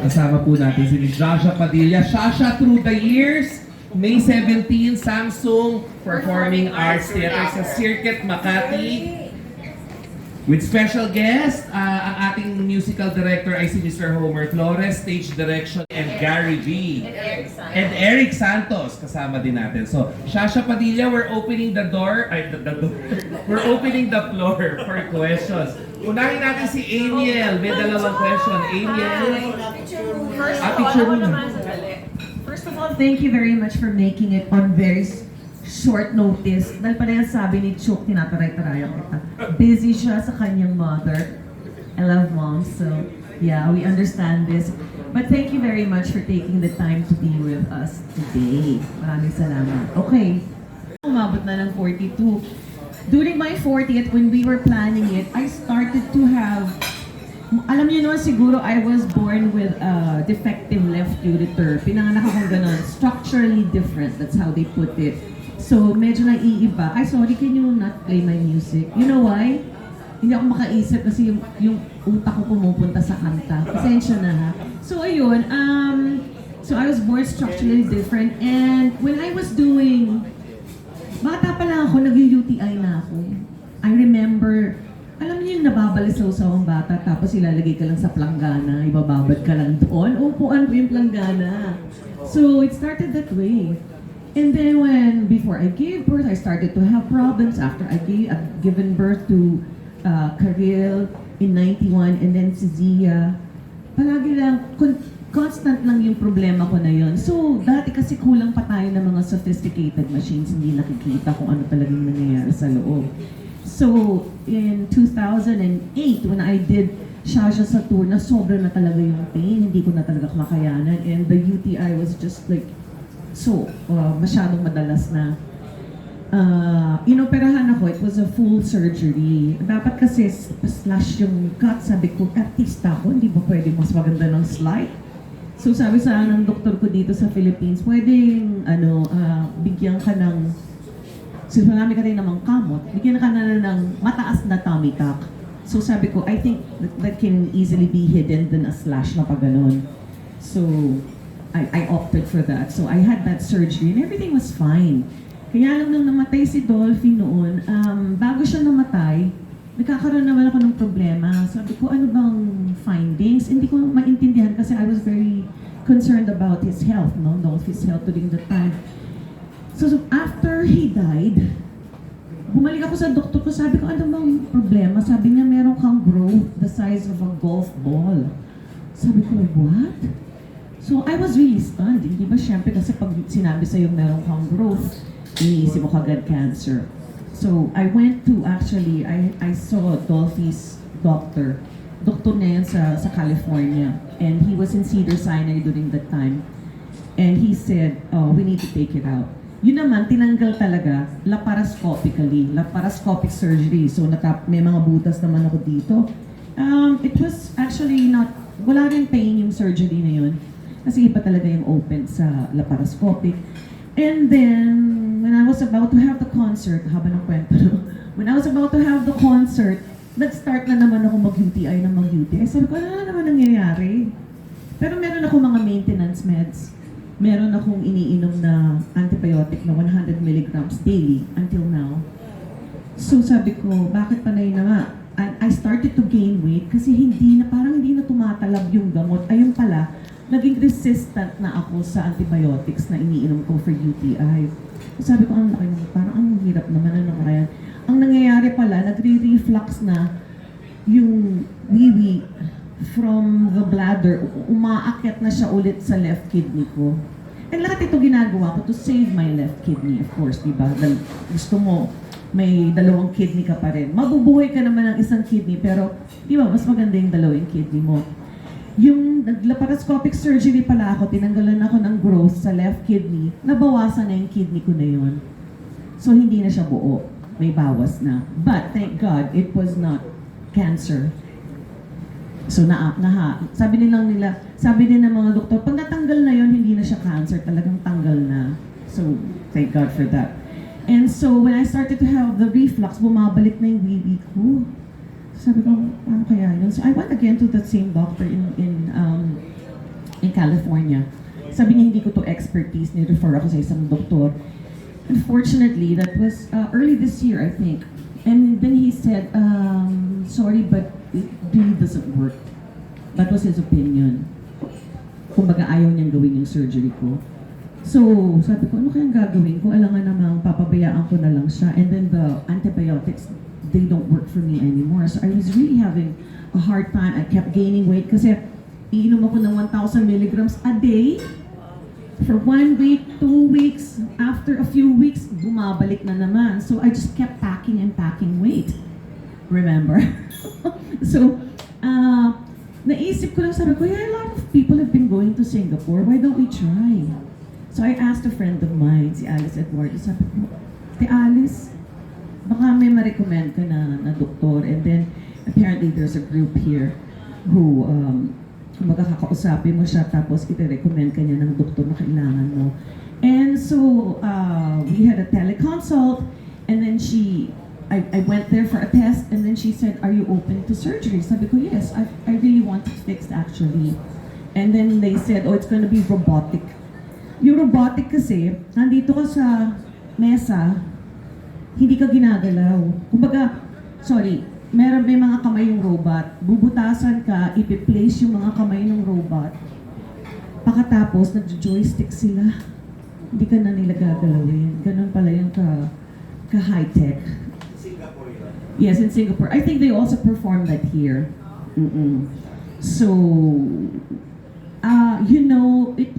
Kasama po natin si Miss Jaja Padilla. Shasha through the years, May 17, Samsung Performing Arts Theater sa Circuit Makati. With special guest, ah, ang ating musical director ay si Mr. Homer Flores, stage direction, and Gary V. And Eric Santos, kasama din natin. So, Shasha Padilla, we're opening the door, ay, the, the door. We're opening the floor for questions. Unahin natin si Amiel. May dalawang question. Amiel. First of picture all, ako naman sandali. First of all, thank you very much for making it on very s- short notice. Dahil parehas sabi ni Chuk, tinataray-tarayan kita. Busy siya sa kanyang mother. I love mom, so yeah, we understand this. But thank you very much for taking the time to be with us today. Maraming salamat. Okay, umabot na ng 42. During my 40th, when we were planning it, I started to have alam niyo naman siguro, I was born with a defective left ureter. Pinanganak akong ganun. Structurally different. That's how they put it. So, medyo naiiba. Ay, sorry, can you not play my music? You know why? Hindi ako makaisip kasi yung, yung utak ko pumupunta sa kanta. Pasensya na ha. So, ayun. Um, so, I was born structurally different. And when I was doing Bata pa lang ako, nag-UTI na ako. I remember, alam niyo yung nababalisaw-saw ang bata, tapos ilalagay ka lang sa planggana, ibababad ka lang doon, upuan ko yung planggana. So, it started that way. And then when, before I gave birth, I started to have problems after I gave, I've given birth to uh, Karil in 91, and then si Zia. Palagi lang, con- constant lang yung problema ko na yun. So, dati kasi kulang pa tayo ng mga sophisticated machines, hindi nakikita kung ano talagang nangyayari sa loob. So, in 2008, when I did Shasha sa tour, na sobra na talaga yung pain, hindi ko na talaga makayanan. And the UTI was just like, so, uh, masyadong madalas na uh, inoperahan ako, it was a full surgery. Dapat kasi slash yung cut, sabi ko, artista ako, hindi ba pwede mas maganda ng slide? So sabi sa ng doktor ko dito sa Philippines, pwedeng ano, ah, bigyan ka ng, since marami ka rin namang kamot, bigyan ka na ng mataas na tummy tuck. So sabi ko, I think that, that can easily be hidden than a slash na pag. So, I, I opted for that. So I had that surgery and everything was fine. Kaya lang nung namatay si Dolphy noon, um, bago siya namatay, nagkakaroon naman ako ng problema. Sabi ko, ano bang findings? Hindi ko maintindihan kasi I was very concerned about his health, no? Dolphy's health during the time. So, so after he died, bumalik ako sa doktor ko, sabi ko, ano bang problema? Sabi niya, meron kang growth the size of a golf ball. Sabi ko, what? So, I was really stunned. Hindi ba, syempre, kasi pag sinabi sa'yo meron kang growth, iniisip mo kagad cancer. So, I went to, actually, I, I saw Dolphy's doctor. Doktor na yan sa, sa California. And he was in Cedars-Sinai during that time. And he said, oh, we need to take it out. Yun naman, tinanggal talaga laparoscopically, laparoscopic surgery. So, natap may mga butas naman ako dito. Um, it was actually not, wala rin pain yung surgery na yun. Kasi iba talaga yung open sa laparoscopic. And then, when I was about to have the concert, haba ng kwento, no? when I was about to have the concert, nag-start na naman ako mag-UTI na mag-UTI. Sabi ko, ano na naman nangyayari? Pero meron ako mga maintenance meds. Meron akong iniinom na antibiotic na 100 milligrams daily until now. So sabi ko, bakit panay na nga? And I started to gain weight kasi hindi na, parang hindi na tumatalab yung gamot. Ayun pala, naging resistant na ako sa antibiotics na iniinom ko for UTI. Sabi ko, ang laki naman, parang ang hirap naman, ano kaya? Ang nangyayari pala, nagre-reflux na yung wiwi from the bladder, umaakyat na siya ulit sa left kidney ko. And lahat ito ginagawa ko to save my left kidney, of course, di ba? Gusto mo, may dalawang kidney ka pa rin. Mabubuhay ka naman ng isang kidney, pero di ba, mas maganda yung dalawang kidney mo. Yung laparoscopic surgery pala ako, tinanggalan ako ng growth sa left kidney, nabawasan na yung kidney ko na yun. So, hindi na siya buo. May bawas na. But, thank God, it was not cancer. So, na, na sabi nilang nila, sabi din ng mga doktor, pag natanggal na yon hindi na siya cancer, talagang tanggal na. So, thank God for that. And so, when I started to have the reflux, bumabalik na yung wiwi ko. Sabi ko, ano kaya yun? So, I went again to that same doctor in, in um, California. Sabi niya, hindi ko to expertise, ni-refer ako sa isang doktor. Unfortunately, that was uh, early this year, I think. And then he said, um, sorry, but it really doesn't work. That was his opinion. Kumbaga, ayaw niyang gawin yung surgery ko. So, sabi ko, ano kayang gagawin ko? Alangan namang papabayaan ko na lang siya. And then the antibiotics, they don't work for me anymore. So I was really having a hard time. I kept gaining weight kasi iinom ako ng 1,000 milligrams a day for one week, two weeks. After a few weeks, bumabalik na naman. So I just kept packing and packing weight. Remember? so, uh, naisip ko lang, sabi ko, yeah, a lot of people have been going to Singapore. Why don't we try? So I asked a friend of mine, si Alice Eduardo, sabi ko, Te Alice, baka may ma-recommend ka na, na doktor. And then, apparently there's a group here who, um, kumbaga kakausapin mo siya tapos ite-recommend ka niya ng doktor na kailangan mo. And so, uh, we had a teleconsult and then she, I, I went there for a test and then she said, are you open to surgery? Sabi ko, yes, I, I really want it fixed actually. And then they said, oh, it's gonna be robotic. Yung robotic kasi, nandito ka sa mesa, hindi ka ginagalaw. Kumbaga, sorry, meron may mga kamay yung robot, bubutasan ka, ipi-place yung mga kamay ng robot. Pakatapos, nag-joystick sila. Hindi ka na nila gagalawin. Ganun pala yung ka, ka high-tech. Singapore yun. Yes, in Singapore. I think they also perform that here. Mm-mm. So, uh, you know, it,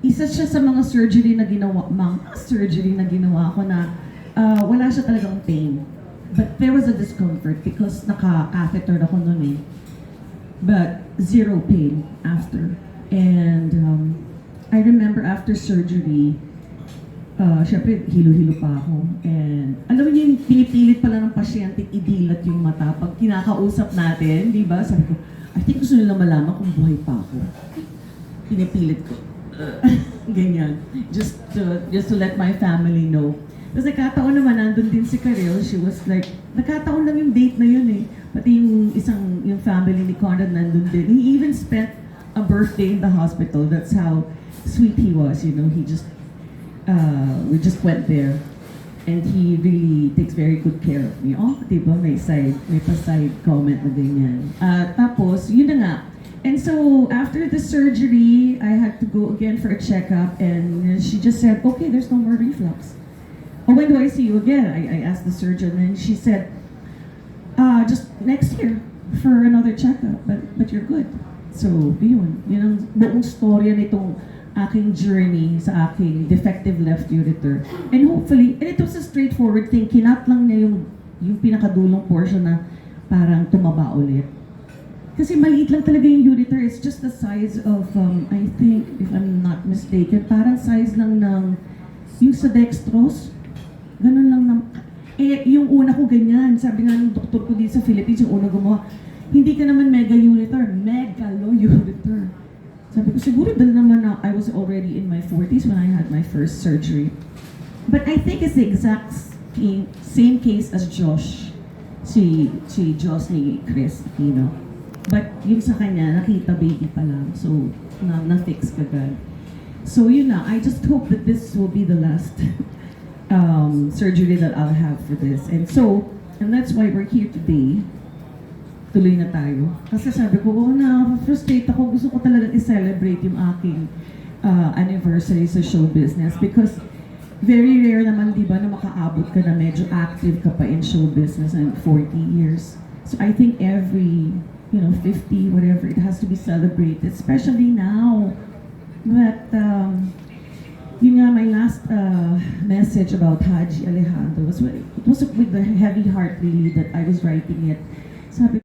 isa siya sa mga surgery na ginawa, mga surgery na ginawa ko na uh, wala siya talagang pain. But there was a discomfort because naka-catheter ako noon eh. But zero pain after. And um, I remember after surgery, uh, syempre, hilo-hilo pa ako. And alam niyo yung pinipilit pala ng pasyente idilat yung mata pag kinakausap natin, di ba? Sabi ko, I think gusto nila malaman kung buhay pa ako. Pinipilit ko. Ganyan. Just to, just to let my family know. Tapos nagkataon naman, nandun din si Karel. She was like, nagkataon lang yung date na yun eh. Pati yung isang, yung family ni Conrad nandun din. He even spent a birthday in the hospital. That's how sweet he was, you know. He just, uh, we just went there. And he really takes very good care of me. Oh, di ba? May side, may pa-side comment na ganyan. Uh, tapos, yun na nga. And so, after the surgery, I had to go again for a checkup. And she just said, okay, there's no more reflux. Oh, when do I see you again? I, I asked the surgeon, and she said, uh, just next year for another checkup. But, but you're good. So, yun. Yun ang buong storya nitong aking journey sa aking defective left ureter. And hopefully, and it was a straightforward thing. Kinat lang niya yung, yung pinakadulong portion na parang tumaba ulit. Kasi maliit lang talaga yung ureter. It's just the size of, um, I think, if I'm not mistaken, parang size lang ng, yung sa dextrose. Ganun lang na, eh, yung una ko ganyan. Sabi nga ng doktor ko dito sa Philippines, yung una gumawa, hindi ka naman mega ureter, megalo ureter. Sabi ko, siguro dahil naman na I was already in my 40s when I had my first surgery. But I think it's the exact same, case as Josh. Si, si Josh ni Chris Aquino. But yung sa kanya, nakita baby pa lang. So, na, na-fix kagad. So yun na, I just hope that this will be the last um, surgery that I'll have for this. And so, and that's why we're here today. Tuloy na tayo. Kasi sabi ko, oh na, frustrate ako. Gusto ko talaga i-celebrate yung aking uh, anniversary sa show business. Because very rare naman, di ba, na makaabot ka na medyo active ka pa in show business and 40 years. So I think every, you know, 50, whatever, it has to be celebrated, especially now. But, um, yun nga, my last uh, message about Haji Alejandro was, it was with a heavy heart really that I was writing it. Sabi